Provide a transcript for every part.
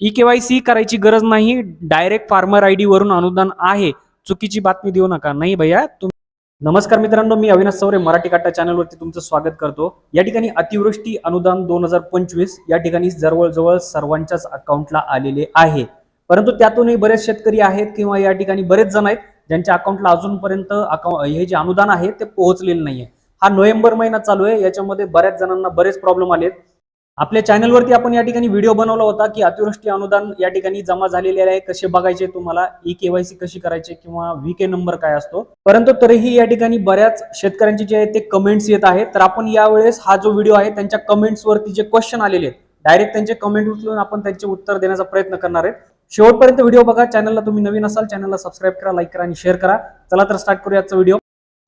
E KYC करायची गरज नाही. डायरेक्ट फार्मर आय डी वरून अनुदान आहे. चुकीची बातमी देऊ नका. नाही भैया तुम्ही नमस्कार मित्रांनो मी अविनाश सवरे मराठी काटा चॅनलवरती तुमचं स्वागत करतो. या ठिकाणी अतिवृष्टी अनुदान दोन हजार पंचवीस या ठिकाणी जवळजवळ सर्वांच्याच अकाउंटला आलेले आहे. परंतु त्यातूनही बरेच शेतकरी आहेत किंवा या ठिकाणी बरेच जण आहेत ज्यांच्या अकाउंटला अजूनपर्यंत अकाउंट हे जे अनुदान आहे ते पोहोचलेलं नाहीये. हा नोव्हेंबर महिना चालू आहे. याच्यामध्ये बऱ्याच जणांना बरेच प्रॉब्लेम आलेत. आपल्या चॅनलवरती आपण या ठिकाणी व्हिडिओ बनवला होता की अतिवृष्टी अनुदान या ठिकाणी जमा झालेले आहे. कसे बघायचे तुम्हाला? ई केवायसी कशी करायचे किंवा व्ही के नंबर काय असतो? परंतु तरीही या ठिकाणी बऱ्याच शेतकऱ्यांचे जे आहे ते कमेंट्स येत आहेत. तर आपण यावेळेस हा जो व्हिडिओ आहे त्यांच्या कमेंट्स वरती जे क्वेश्चन आलेले आहेत डायरेक्ट त्यांचे कमेंट उचलून आपण त्यांचे उत्तर देण्याचा प्रयत्न करणार आहेत. शेवटपर्यंत व्हिडिओ बघा. चॅनलला तुम्ही नवीन असाल चॅनलला सबस्क्राईब करा लाईक करा आणि शेअर करा. चला तर स्टार्ट करूया आजचा व्हिडिओ.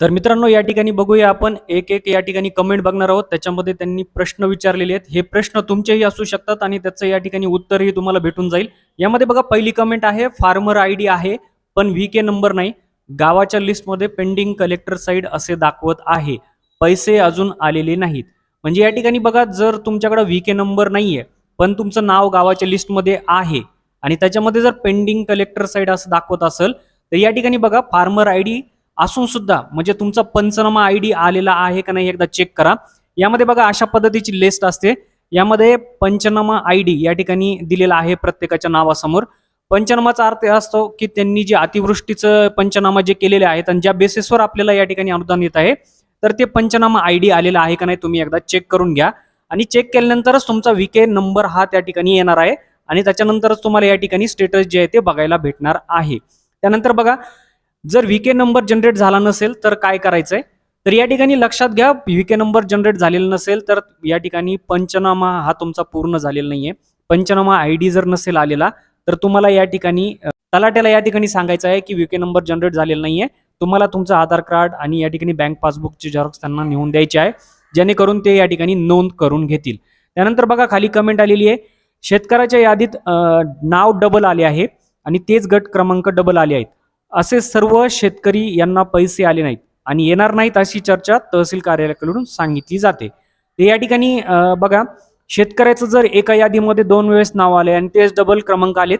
तर मित्रांनो या ठिकाणी बघूया आपण. एक एक या ठिकाणी कमेंट बघणार आहोत. त्याच्यामध्ये त्यांनी प्रश्न विचारलेले आहेत. हे प्रश्न तुमचेही असू शकतात आणि त्याचं या ठिकाणी उत्तरही तुम्हाला भेटून जाईल. यामध्ये बघा पहिली कमेंट आहे फार्मर आय डी आहे पण व्ही के नंबर नाही. गावाच्या लिस्टमध्ये पेंडिंग कलेक्टर साईड असे दाखवत आहे. पैसे अजून आलेले नाहीत. म्हणजे या ठिकाणी बघा जर तुमच्याकडे व्ही के नंबर नाहीये पण तुमचं नाव गावाच्या लिस्टमध्ये आहे आणि त्याच्यामध्ये जर पेंडिंग कलेक्टर साईड असं दाखवत असेल तर या ठिकाणी बघा फार्मर आय डी असून सुद्धा म्हणजे तुमचा पंचनामा आय डी आलेला आहे का नाही एकदा चेक करा. यामध्ये बघा अशा पद्धतीची लिस्ट असते. यामध्ये पंचनामा आय डी या ठिकाणी दिलेला आहे प्रत्येकाच्या नावासमोर. पंचनामाचा अर्थ असतो की त्यांनी जे अतिवृष्टीचं पंचनामा जे केलेले आहेत आणि ज्या बेसिसवर आपल्याला या ठिकाणी अनुदान येत आहे तर ते पंचनामा आय डी आलेला आहे का नाही तुम्ही एकदा चेक करून घ्या. आणि चेक केल्यानंतरच तुमचा विके नंबर हा त्या ठिकाणी येणार आहे. आणि त्याच्यानंतरच तुम्हाला या ठिकाणी स्टेटस जे आहे ते बघायला भेटणार आहे. त्यानंतर बघा जर व्हीके नंबर जनरेट झाला नसेल तर काय करायचंय? तर या ठिकाणी लक्षात घ्या व्हीके नंबर जनरेट झालेला नसेल तर या ठिकाणी पंचनामा हा तुमचा पूर्ण झालेला नाहीये. पंचनामा आय डी जर नसेल आलेला तर तुम्हाला या ठिकाणी तलाट्याला या ठिकाणी सांगायचं आहे की व्हीके नंबर जनरेट झालेला नाहीये. तुम्हाला तुमचं आधार कार्ड आणि या ठिकाणी बँक पासबुकची झेरॉक्स त्यांना नेऊन द्यायची आहे जेणेकरून ते या ठिकाणी नोंद करून घेतील. त्यानंतर बघा खाली कमेंट आलेली आहे शेतकऱ्याच्या यादीत नाव डबल आले आहे आणि तेच गट क्रमांक डबल आले आहेत. असे सर्व शेतकरी यांना पैसे आले नाहीत आणि येणार नाहीत अशी चर्चा तहसील कार्यालयाकडून सांगितली जाते. या ठिकाणी बघा शेतकऱ्याचं जर एका यादीमध्ये दोन वेळेस नाव आले आणि तेच डबल क्रमांक आलेत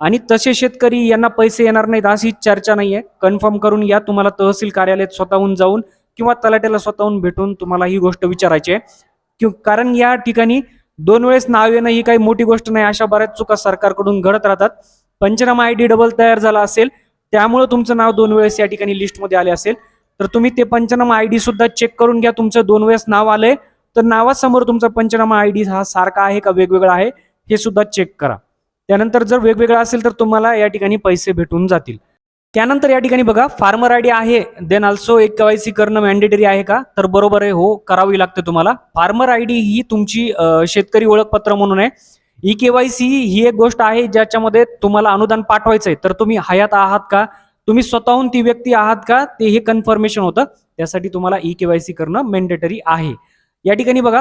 आणि तसे शेतकरी यांना पैसे येणार नाहीत अशी चर्चा नाही आहे कन्फर्म करून या. तुम्हाला तहसील कार्यालयात स्वतःहून जाऊन किंवा तलाट्याला स्वतःहून भेटून तुम्हाला ही गोष्ट विचारायची आहे. कारण या ठिकाणी दोन वेळेस नाव येणं ही काही मोठी गोष्ट नाही अशा बऱ्याच चुका सरकारकडून घडत राहतात. पंचनामा आय डी डबल तयार झाला असेल त्यामुळे तुमचं नाव दोन वेळेस या ठिकाणी लिस्टमध्ये आले असेल. तर तुम्ही ते पंचनामा आय डी सुद्धा चेक करून घ्या. तुमचं दोन वेळेस नाव आलंय. तर नावासमोर तुमचा पंचनामा आय डी हा सारखा आहे का वेगवेगळा आहे हे सुद्धा चेक करा. त्यानंतर जर वेगवेगळा असेल तर तुम्हाला या ठिकाणी पैसे भेटून जातील. त्यानंतर या ठिकाणी बघा फार्मर आय डी आहे. देन ऑल्सो एक केवायसी करणं मॅन्डेटरी आहे का? तर बरोबर आहे. हो करावी लागते तुम्हाला. फार्मर आय डी ही तुमची शेतकरी ओळखपत्र म्हणून आहे. ई केवायसी ही एक गोष्ट आहे ज्याच्यामध्ये तुम्हाला अनुदान पाठवायचंय. तर तुम्ही हयात आहात का? तुम्ही स्वतःहून ती व्यक्ती आहात का? ते हे कन्फर्मेशन होतं. त्यासाठी तुम्हाला ई केवायसी करणं मॅन्डेटरी आहे. या ठिकाणी बघा.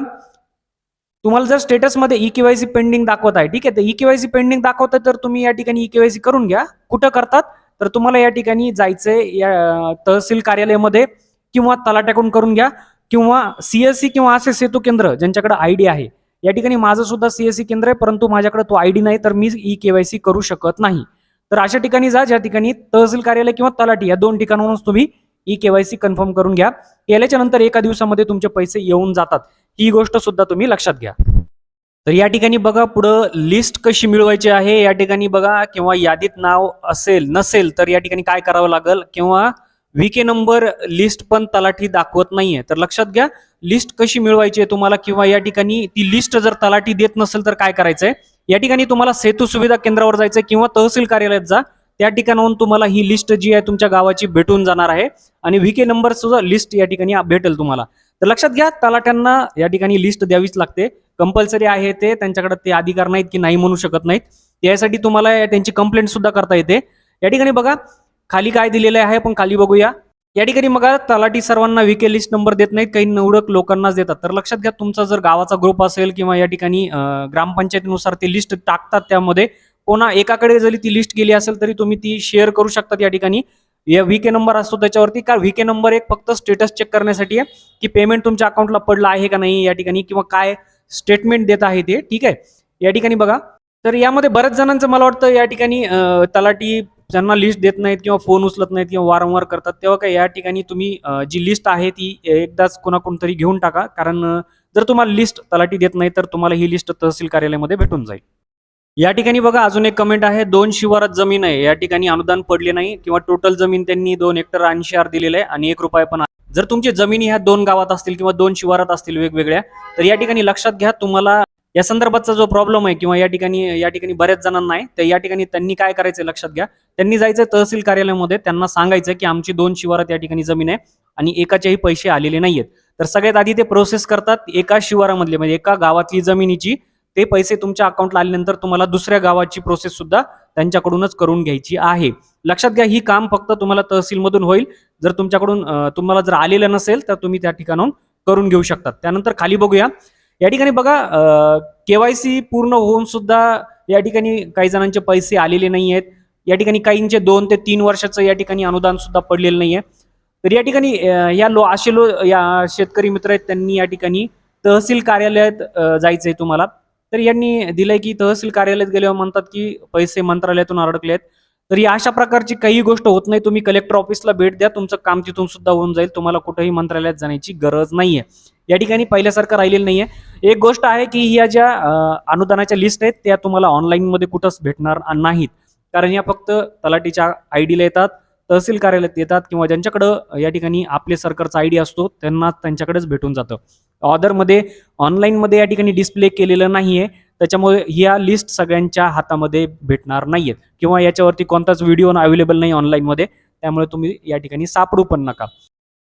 तुम्हाला जर स्टेटसमध्ये ई केवायसी पेंडिंग दाखवत आहे ठीक आहे? तर ई केवायसी पेंडिंग दाखवत आहे तर तुम्ही या ठिकाणी ई केवायसी करून घ्या. कुठं करतात? तर तुम्हाला या ठिकाणी जायचंय या तहसील कार्यालयामध्ये किंवा तलाट्याकडून करून घ्या. किंवा सीएससी किंवा असे सेतू केंद्र ज्यांच्याकडे आयडी आहे. या ठिकाणी माझं सुद्धा सीएससी केंद्र आहे परंतु माझ्याकडे तो आय डी नाही तर मी ई केवायसी करू शकत नाही. तर अशा ठिकाणी जा ज्या ठिकाणी तहसील कार्यालय किंवा तलाठी या दोन ठिकाणाहूनच तुम्ही ई केवायसी कन्फर्म करून घ्या. केल्याच्यानंतर एका दिवसामध्ये तुमचे पैसे येऊन जातात. ही गोष्ट सुद्धा तुम्ही लक्षात घ्या. तर या ठिकाणी बघा पुढं लिस्ट कशी मिळवायची आहे या ठिकाणी बघा किंवा यादीत नाव असेल नसेल तर या ठिकाणी काय करावं लागेल किंवा व्हीके नंबर लिस्ट पण तलाठी दाखवत नाहीये. तर लक्षात घ्या लिस्ट कशी मिळवायची आहे तुम्हाला? किंवा या ठिकाणी ती लिस्ट जर तलाठी देत नसेल तर काय करायचंय? या ठिकाणी तुम्हाला सेतू सुविधा केंद्रावर जायचंय किंवा तहसील कार्यालयात जा. त्या ठिकाणाहून तुम्हाला ही लिस्ट जी आहे तुमच्या गावाची भेटून जाणार आहे. आणि व्हीके नंबर सुद्धा लिस्ट या ठिकाणी भेटेल तुम्हाला. तर लक्षात घ्या तलाठ्यांना या ठिकाणी लिस्ट द्यावीच लागते. कंपल्सरी आहे ते त्यांच्याकडे ते अधिकार नाहीत की नाही म्हणू शकत नाहीत. त्यासाठी तुम्हाला त्यांची कंप्लेंट सुद्धा करता येते. या ठिकाणी बघा खाली काय दिलेलं आहे आपण खाली बघूया. या ठिकाणी बघा तलाठी सर्वांना व्हीके लिस्ट नंबर देत नाहीत काही निवडक लोकांनाच देतात. तर लक्षात घ्या तुमचा जर गावाचा ग्रुप असेल किंवा या ठिकाणी ग्रामपंचायतीनुसार ते लिस्ट टाकतात त्यामध्ये. कोणा एकाकडे जरी ती लिस्ट गेली असेल तरी तुम्ही ती शेअर करू शकतात या ठिकाणी. या व्हीके नंबर असतो त्याच्यावरती का व्हीके नंबर एक फक्त स्टेटस चेक करण्यासाठी आहे की पेमेंट तुमच्या अकाउंटला पडलं आहे का नाही या ठिकाणी किंवा काय स्टेटमेंट देत आहे ते ठीक आहे? या ठिकाणी बघा. तर यामध्ये बऱ्याच जणांचं मला वाटतं या ठिकाणी तलाठी ज्यांना लिस्ट देत नाहीत किंवा फोन उचलत नाहीत किंवा वारंवार करतात तेव्हा काय या ठिकाणी तुम्ही जी लिस्ट आहे ती एकदाच कोणाकोण तरी घेऊन टाका. कारण जर तुम्हाला लिस्ट तलाठी देत नाही तर तुम्हाला ही लिस्ट तहसील कार्यालयामध्ये भेटून जाईल. या ठिकाणी बघा अजून एक कमेंट आहे. दोन शिवारात जमीन आहे. या ठिकाणी अनुदान पडले नाही किंवा टोटल जमीन त्यांनी दोन हेक्टर ऐंशी आर दिलेले आहे आणि एक रुपये पण जर तुमची जमिनी ह्या दोन गावात असतील किंवा दोन शिवारात असतील वेगवेगळ्या तर या ठिकाणी लक्षात घ्या तुम्हाला या संदर्भातचा जो प्रॉब्लेम आहे किंवा या ठिकाणी या ठिकाणी बऱ्याच जणांना आहे तर या ठिकाणी त्यांनी काय करायचं लक्षात घ्या. त्यांनी जायचं तहसील कार्यालयामध्ये त्यांना सांगायचं की आमची दोन शिवारात या ठिकाणी जमीन आहे आणि एकाचेही पैसे आलेले नाहीयेत. तर सगळ्यात आधी ते प्रोसेस करतात एका शिवारामधले म्हणजे एका गावातली जमिनीची. ते पैसे तुमच्या अकाउंटला आल्यानंतर तुम्हाला दुसऱ्या गावाची प्रोसेस सुद्धा त्यांच्याकडूनच करून घ्यायची आहे. लक्षात घ्या ही काम फक्त तुम्हाला तहसीलमधून होईल. जर तुमच्याकडून तुम्हाला जर आलेलं नसेल तर तुम्ही त्या ठिकाणाहून करून घेऊ शकतात. त्यानंतर खाली बघूया. या ठिकाणी बघा केवायसी पूर्ण होऊन सुद्धा या ठिकाणी काही जणांचे पैसे आलेले नाही आहेत या ठिकाणी काहींचे दोन ते तीन वर्षाचं या ठिकाणी अनुदान सुद्धा पडलेलं नाही आहे तर या ठिकाणी या लो असे लो या शेतकरी मित्र आहेत त्यांनी या ठिकाणी तहसील कार्यालयात जायचं जायचंय तुम्हाला. तर यांनी दिलंय की तहसील कार्यालयात गेल्यावर म्हणतात की पैसे मंत्रालयातून अडकले आहेत तर या अशा प्रकारची काही गोष्ट होत नाही. तुम्ही कलेक्टर ऑफिसला भेट द्या. तुमचं काम तिथून सुद्धा होऊन जाईल. तुम्हाला कुठेही मंत्रालयात जाण्याची गरज नाहीये. या ठिकाणी पहिल्यासारखं राहिलेलं नाहीये. एक गोष्ट आहे की ह्या ज्या अनुदानाच्या लिस्ट आहेत त्या तुम्हाला ऑनलाईनमध्ये कुठंच भेटणार नाहीत. कारण या फक्त तलाटीच्या आय डीला येतात. तहसील कार्यालयात येतात किंवा ज्यांच्याकडं या ठिकाणी आपले सरकारचा आय डी असतो त्यांना त्यांच्याकडेच भेटून जातं. ऑर्डरमध्ये ऑनलाईनमध्ये या ठिकाणी डिस्प्ले केलेलं नाहीये. त्याच्यामुळे या लिस्ट सगळ्यांच्या हातामध्ये भेटणार नाहीयेत. किंवा याच्यावरती कोणताच व्हिडिओ अवेलेबल नाही ऑनलाईनमध्ये. त्यामुळे तुम्ही या ठिकाणी सापडू पण नका.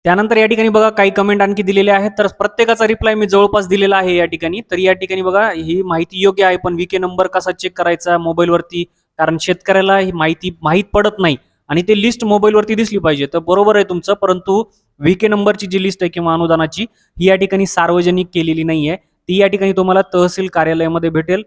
त्यानंतर या ठिकाणी बघा काही कमेंट आणखी दिलेले आहेत. तर प्रत्येकाचा रिप्लाय मी जवळपास दिलेला आहे या ठिकाणी. तर या ठिकाणी बघा ही माहिती योग्य आहे पण विके नंबर कसा चेक करायचा मोबाईलवरती कारण शेतकऱ्याला ही माहिती माहीत पडत नाही. आणि ते लिस्ट मोबाईलवरती दिसली पाहिजे. तर बरोबर आहे तुमचं परंतु व्हीके नंबरची जी लिस्ट आहे किंवा अनुदानाची ही या ठिकाणी सार्वजनिक केलेली नाही आहे ती या ठिकाणी तुम्हाला तहसील कार्यालयामध्ये भेटेल.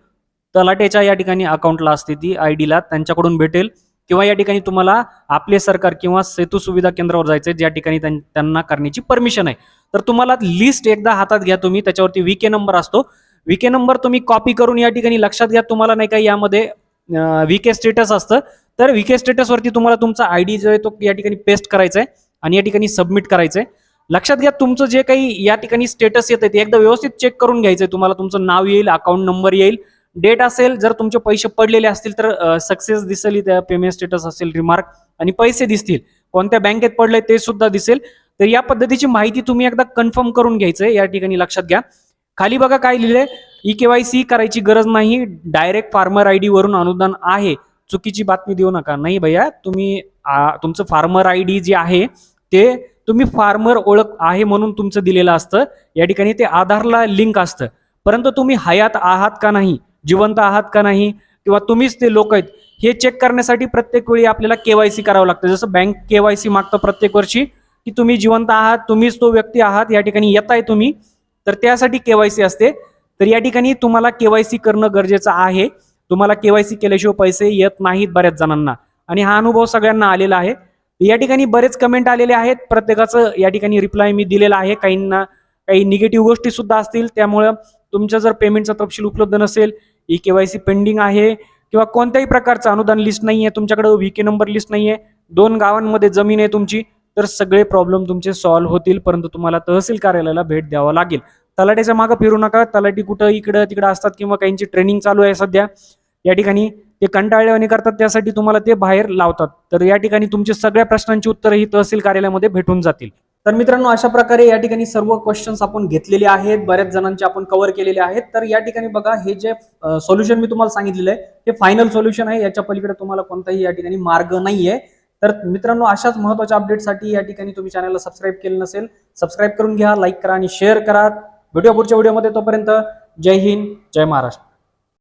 तलाट्याच्या या ठिकाणी अकाउंटला असते ती आय डीला त्यांच्याकडून भेटेल. किंवा या ठिकाणी तुम्हाला आपले सरकार किंवा सेतू सुविधा केंद्रावर जायचं ज्या ठिकाणी त्यां- त्यांना करण्याची परमिशन आहे. तर तुम्हाला लिस्ट एकदा हातात घ्या तुम्ही त्याच्यावरती व्हीके नंबर असतो. व्हीके नंबर तुम्ही कॉपी करून या ठिकाणी लक्षात घ्या तुम्हाला नाही का यामध्ये के स्टेटस असतं. तर के स्टेटसवरती तुम्हाला तुमचा आय डी जो आहे तो या ठिकाणी पेस्ट करायचा आहे आणि या ठिकाणी सबमिट करायचं आहे. लक्षात घ्या तुमचं जे काही या ठिकाणी स्टेटस येतं ते एकदा व्यवस्थित चेक करून घ्यायचं आहे तुम्हाला तुमचं नाव येईल अकाउंट नंबर येईल. डेट असेल जर तुमचे पैसे पडलेले असतील तर सक्सेस दिसेल त्या पेमेंट स्टेटस असेल रिमार्क आणि पैसे दिसतील. कोणत्या बँकेत पडले ते सुद्धा दिसेल. तर या पद्धतीची माहिती तुम्ही एकदा कन्फर्म करून घ्यायचं आहे या ठिकाणी लक्षात घ्या. खाली बघा काय लिहिलंय. ई केवायसी करायची गरज नाही. डायरेक्ट फार्मर आय डी वरून अनुदान आहे. चुकीची बातमी देऊ नका. नाही भैया तुम्ही आ, तुमचं फार्मर आय डी जे आहे ते तुम्ही फार्मर ओळख आहे म्हणून तुमचं दिलेलं असतं. या ठिकाणी ते आधारला लिंक असतं. परंतु तुम्ही हयात आहात का नाही जिवंत आहात का नाही किंवा तुम्हीच ते लोक आहेत हे चेक करण्यासाठी प्रत्येक वेळी आपल्याला केवायसी करावं लागतं. जसं बँक केवायसी मागतं प्रत्येक वर्षी की तुम्ही जिवंत आहात तुम्हीच तो व्यक्ती आहात या ठिकाणी येताय तुम्ही तर त्यासाठी केवायसी असते. तर या ठिकाणी तुम्हाला केवायसी करणं गरजेचं आहे. तुम्हाला केवायसी केल्याशिवाय पैसे येत नाहीत बऱ्याच जणांना. आणि हा अनुभव सगळ्यांना आलेला आहे. या ठिकाणी बरेच कमेंट आलेले आहेत. प्रत्येकाचं या ठिकाणी रिप्लाय मी दिलेला आहे. काहींना काही निगेटिव्ह गोष्टी सुद्धा असतील. त्यामुळं तुमच्या जर पेमेंटचा तपशील उपलब्ध नसेल ई केवायसी पेंडिंग आहे किंवा कोणत्याही प्रकारचं अनुदान लिस्ट नाही आहे तुमच्याकडे व्हीके नंबर लिस्ट नाही आहे दोन गावांमध्ये जमीन आहे तुमची तर सगळे प्रॉब्लेम तुमचे सॉल्व्ह होतील परंतु तुम्हाला तहसील कार्यालयाला भेट द्यावा लागेल. तलाट्याच्या मागं फिरू नका. तलाटी कुठं इकडं तिकडं असतात किंवा काहींची ट्रेनिंग चालू आहे सध्या या ठिकाणी ते कंटाळल्यावानी करतात. त्यासाठी तुम्हाला ते बाहेर लावतात. तर या ठिकाणी तुमच्या सगळ्या प्रश्नांची उत्तरं ही तहसील कार्यालयामध्ये भेटून जातील. तर मित्रांनो अशा प्रकारे या ठिकाणी सर्व क्वेश्चन्स आपण घेतलेले आहेत. बऱ्याच जणांचे आपण कव्हर केलेले आहेत. तर या ठिकाणी बघा हे जे सोल्युशन मी तुम्हाला सांगितलेलं आहे हे फायनल सोल्युशन आहे. याच्या पलीकडे तुम्हाला कोणताही या ठिकाणी मार्ग नाहीये. तर मित्रांनो अशाच महत्त्वाच्या अपडेटसाठी या ठिकाणी तुम्ही चॅनलला सबस्क्राईब केलं नसेल सबस्क्राईब करून घ्या लाईक करा आणि शेअर करा. भेटूया पुढच्या व्हिडिओमध्ये. तोपर्यंत जय हिंद जय महाराष्ट्र.